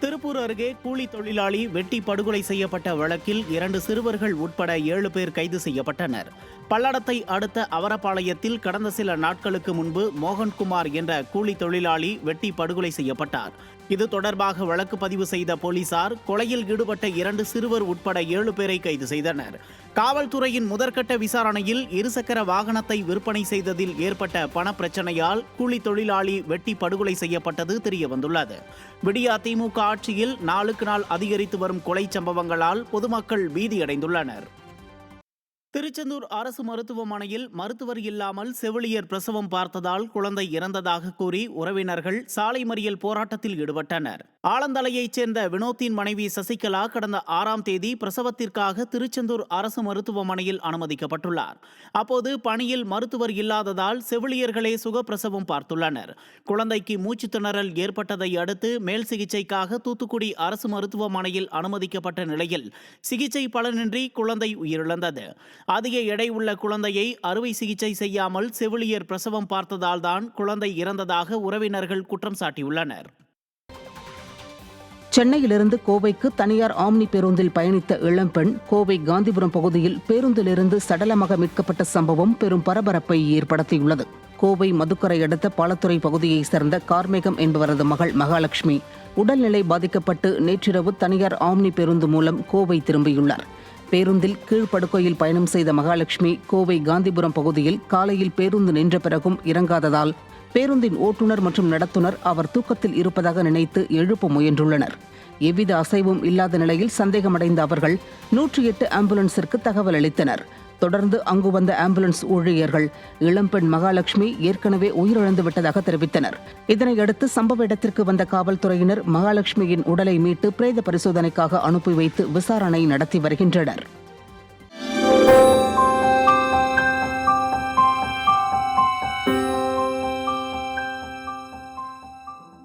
திருப்பூர் அருகே கூலி தொழிலாளி வெட்டி படுகொலை செய்யப்பட்ட வழக்கில் இரண்டு சிறுவர்கள் உட்பட ஏழு பேர் கைது செய்யப்பட்டனர். பல்லடத்தை அடுத்த அவரப்பாளையத்தில் கடந்த சில நாட்களுக்கு முன்பு மோகன்குமார் என்ற கூலி தொழிலாளி வெட்டி படுகொலை செய்யப்பட்டார். இது தொடர்பாக வழக்கு பதிவு செய்த போலீசார் கொலையில் ஈடுபட்ட இரண்டு சிறுவர் உட்பட ஏழு பேரை கைது செய்தனர். காவல்துறையின் முதற்கட்ட விசாரணையில் இருசக்கர வாகனத்தை விற்பனை செய்ததில் ஏற்பட்ட பணப்பிரச்சனையால் கூலி தொழிலாளி வெட்டி படுகொலை செய்யப்பட்டது தெரியவந்துள்ளது. விடியா திமுக ஆட்சியில் நாளுக்கு நாள் அதிகரித்து வரும் கொலை சம்பவங்களால் பொதுமக்கள் பீதியடைந்துள்ளனர். திருச்செந்தூர் அரசு மருத்துவமனையில் மருத்துவர் இல்லாமல் செவிலியர் பிரசவம் பார்த்ததால் குழந்தை இறந்ததாக கூறி உறவினர்கள் சாலை மறியல் போராட்டத்தில் ஈடுபட்டனர். ஆலந்தலையைச் சேர்ந்த வினோத்தின் மனைவி சசிகலா கடந்த ஆறாம் தேதி பிரசவத்திற்காக திருச்செந்தூர் அரசு மருத்துவமனையில் அனுமதிக்கப்பட்டுள்ளார். அப்போது பணியில் மருத்துவர் இல்லாததால் செவிலியர்களே சுகப்பிரசவம் பார்த்துள்ளனர். குழந்தைக்கு மூச்சு திணறல் ஏற்பட்டதை அடுத்து மேல் சிகிச்சைக்காக தூத்துக்குடி அரசு மருத்துவமனையில் அனுமதிக்கப்பட்ட நிலையில் சிகிச்சை பலனின்றி குழந்தை உயிரிழந்தது. அதிக எடை உள்ள குழந்தையை அறுவை சிகிச்சை செய்யாமல் செவிலியர் பிரசவம் பார்த்ததால் தான் குழந்தை இறந்ததாக உறவினர்கள் குற்றம் சாட்டியுள்ளனர். சென்னையிலிருந்து கோவைக்கு தனியார் ஆம்னி பேருந்தில் பயணித்த இளம்பெண் கோவை காந்திபுரம் பகுதியில் பேருந்திலிருந்து சடலமாக மீட்கப்பட்ட சம்பவம் பெரும் பரபரப்பை ஏற்படுத்தியுள்ளது. கோவை மதுக்கரை அடுத்த பாலத்துறை பகுதியைச் சேர்ந்த கார்மேகம் என்பவரது மகள் மகாலட்சுமி உடல்நிலை பாதிக்கப்பட்டு நேற்றிரவு தனியார் ஆம்னி பேருந்து மூலம் கோவை திரும்பியுள்ளார். பேருந்தில் கீழ்ப்படுக்கையில் பயணம் செய்த மகாலட்சுமி கோவை காந்திபுரம் பகுதியில் காலையில் பேருந்து நின்ற பிறகும் இறங்காததால் பேருந்தின் ஓட்டுநர் மற்றும் நடத்துனர் அவர் தூக்கத்தில் இருப்பதாக நினைத்து எழுப்ப முயன்றுள்ளனர். எவ்வித அசைவும் இல்லாத நிலையில் சந்தேகமடைந்த அவர்கள் நூற்றி எட்டு ஆம்புலன்ஸிற்கு தகவல் அளித்தனர். தொடர்ந்து அங்கு வந்த ஆம்புலன்ஸ் ஊழியர்கள் இளம்பெண் மகாலட்சுமி ஏற்கனவே உயிரிழந்து விட்டதாக தெரிவித்தனர். இதனையடுத்து சம்பவ இடத்திற்கு வந்த காவல்துறையினர் மகாலட்சுமியின் உடலை மீட்டு பிரேத பரிசோதனைக்காக அனுப்பி வைத்து விசாரணை நடத்தி வருகின்றனர்.